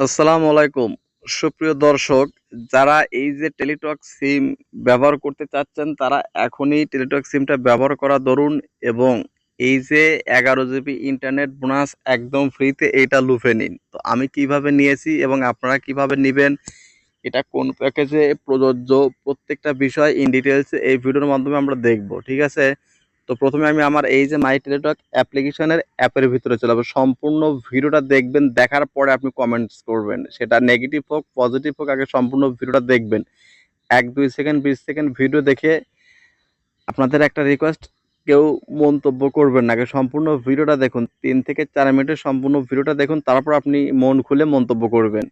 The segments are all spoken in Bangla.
আসসালামু আলাইকুম। সুপ্রিয় দর্শক, যারা এই যে টেলিটক সিম ব্যবহার করতে চাচ্ছেন, তারা এখনই টেলিটক সিমটা ব্যবহার করা ধরুন এবং এই যে এগারো জিবি ইন্টারনেট বোনাস একদম ফ্রিতে এইটা লুফে নিন। তো আমি কীভাবে নিয়েছি এবং আপনারা কীভাবে নেবেন, এটা কোন প্যাকেজে প্রযোজ্য, প্রত্যেকটা বিষয় ইন ডিটেলস এই ভিডিওর মাধ্যমে আমরা দেখব, ঠিক আছে? তো প্রথমে আমি আমার এই যে মাই টেলিটক অ্যাপ্লিকেশনের অ্যাপের ভিতরে চলে যাব। সম্পূর্ণ ভিডিওটা দেখবেন, দেখার পরে আপনি কমেন্টস করবেন। সেটা নেগেটিভ হোক পজিটিভ হোক, আগে সম্পূর্ণ ভিডিওটা দেখবেন। এক, দুই সেকেন্ড বিশ সেকেন্ড ভিডিও দেখে আপনাদের একটা রিকোয়েস্ট কেউ মন্তব্য করবেন না। আগে সম্পূর্ণ ভিডিওটা দেখুন। তিন থেকে চার মিনিটের সম্পূর্ণ ভিডিওটা দেখুন, তারপর আপনি মন খুলে মন্তব্য করবেন।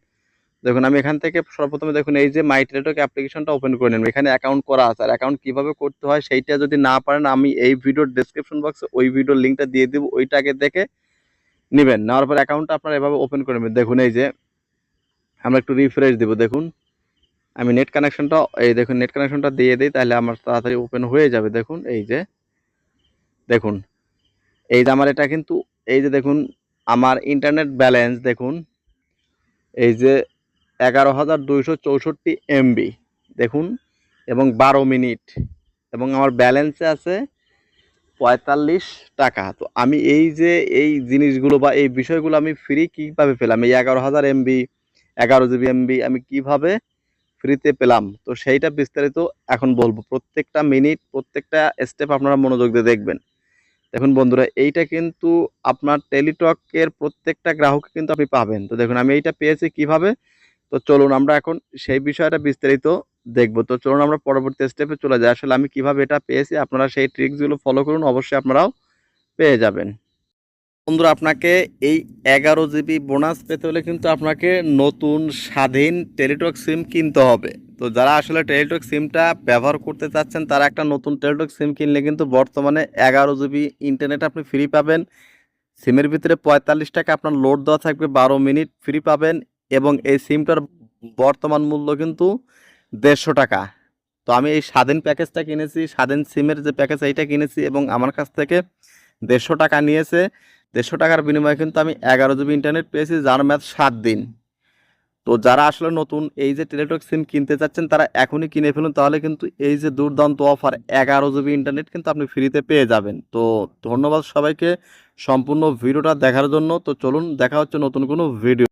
দেখুন, আমি এখান থেকে সর্বপ্রথমে দেখুন, এই যে মাই টেলিটক অ্যাপ্লিকেশনটা ওপেন করে নেন এখানে অ্যাকাউন্ট করা আছে। আর অ্যাকাউন্ট কীভাবে করতে হয় সেইটা যদি না পারেন, আমি এই ভিডিওর ডেসক্রিপশন বক্সে ওই ভিডিওর লিঙ্কটা দিয়ে দিব ওইটাকে দেখে নেবেন। নেওয়ার পর অ্যাকাউন্টটা আপনারা এভাবে ওপেন করে নেবেন। দেখুন, এই যে আমরা একটু রিফ্রেশ দিব, দেখুন। আমি নেট কানেকশনটা এই দেখুন নেট কানেকশনটা দিয়ে দিই, তাহলে আমার তাড়াতাড়ি ওপেন হয়ে যাবে। দেখুন, এই যে, দেখুন। এই যে আমার এটা কিন্তু, এই যে দেখুন, আমার ইন্টারনেট ব্যালেন্স দেখুন। এই যে এগারো হাজার দুইশো চৌষট্টি এমবি দেখুন, এবং বারো মিনিট, এবং আমার ব্যালেন্সে আছে পঁয়তাল্লিশ টাকা। তো আমি এই যে এই জিনিসগুলো বা এই বিষয়গুলো আমি ফ্রি কীভাবে পেলাম? এই এগারো হাজার এমবি এগারো জিবি এমবি আমি কীভাবে ফ্রিতে পেলাম? তো সেইটা বিস্তারিত এখন বলব। প্রত্যেকটা মিনিট, প্রত্যেকটা স্টেপ আপনারা মনোযোগ দিয়ে দেখবেন। দেখুন বন্ধুরা, এইটা কিন্তু আপনার টেলিটকের প্রত্যেকটা গ্রাহক কিন্তু আপনি পাবেন। তো দেখুন, আমি এইটা পেয়েছি কীভাবে? তো চলুন আমরা এখন সেই বিষয়টা বিস্তারিত দেখব। তো চলুন আমরা পরবর্তী স্টেপে চলে যাই। আসলে আমি কীভাবে এটা পেয়েছি, আপনারা সেই ট্রিক্সগুলো ফলো করুন, অবশ্যই আপনারাও পেয়ে যাবেন। বন্ধুরা, আপনাকে এই এগারো জিবি বোনাস পেতে হলে কিন্তু আপনাকে নতুন স্বাধীন টেলিটক সিম কিনতে হবে। তো যারা আসলে টেলিটক সিমটা ব্যবহার করতে চাচ্ছেন, তারা একটা নতুন টেলিটক সিম কিনলে কিন্তু বর্তমানে এগারো জিবি ইন্টারনেট আপনি ফ্রি পাবেন। সিমের ভিতরে পঁয়তাল্লিশ টাকা আপনার লোড দেওয়া থাকবে, বারো মিনিট ফ্রি পাবেন। এবং এই সিমটার বর্তমান মূল্য কিন্তু দেড়শো টাকা। তো আমি এই স্বাধীন প্যাকেজটা কিনেছি, স্বাধীন সিমের যে প্যাকেজ, এইটা কিনেছি এবং আমার কাছ থেকে দেড়শো টাকা নিয়েছে। দেড়শো টাকার বিনিময়ে কিন্তু আমি এগারো জিবি ইন্টারনেট পেয়েছি, যার ম্যাথ সাত দিন। তো যারা আসলে নতুন এই যে টেলিটক সিম কিনতে চাচ্ছেন, তারা এখনই কিনে ফেলুন, তাহলে কিন্তু এই যে দুর্দান্ত অফার, এগারো জিবি ইন্টারনেট কিন্তু আপনি ফ্রিতে পেয়ে যাবেন। তো ধন্যবাদ সবাইকে সম্পূর্ণ ভিডিওটা দেখার জন্য। তো চলুন, দেখা হচ্ছে নতুন কোনো ভিডিও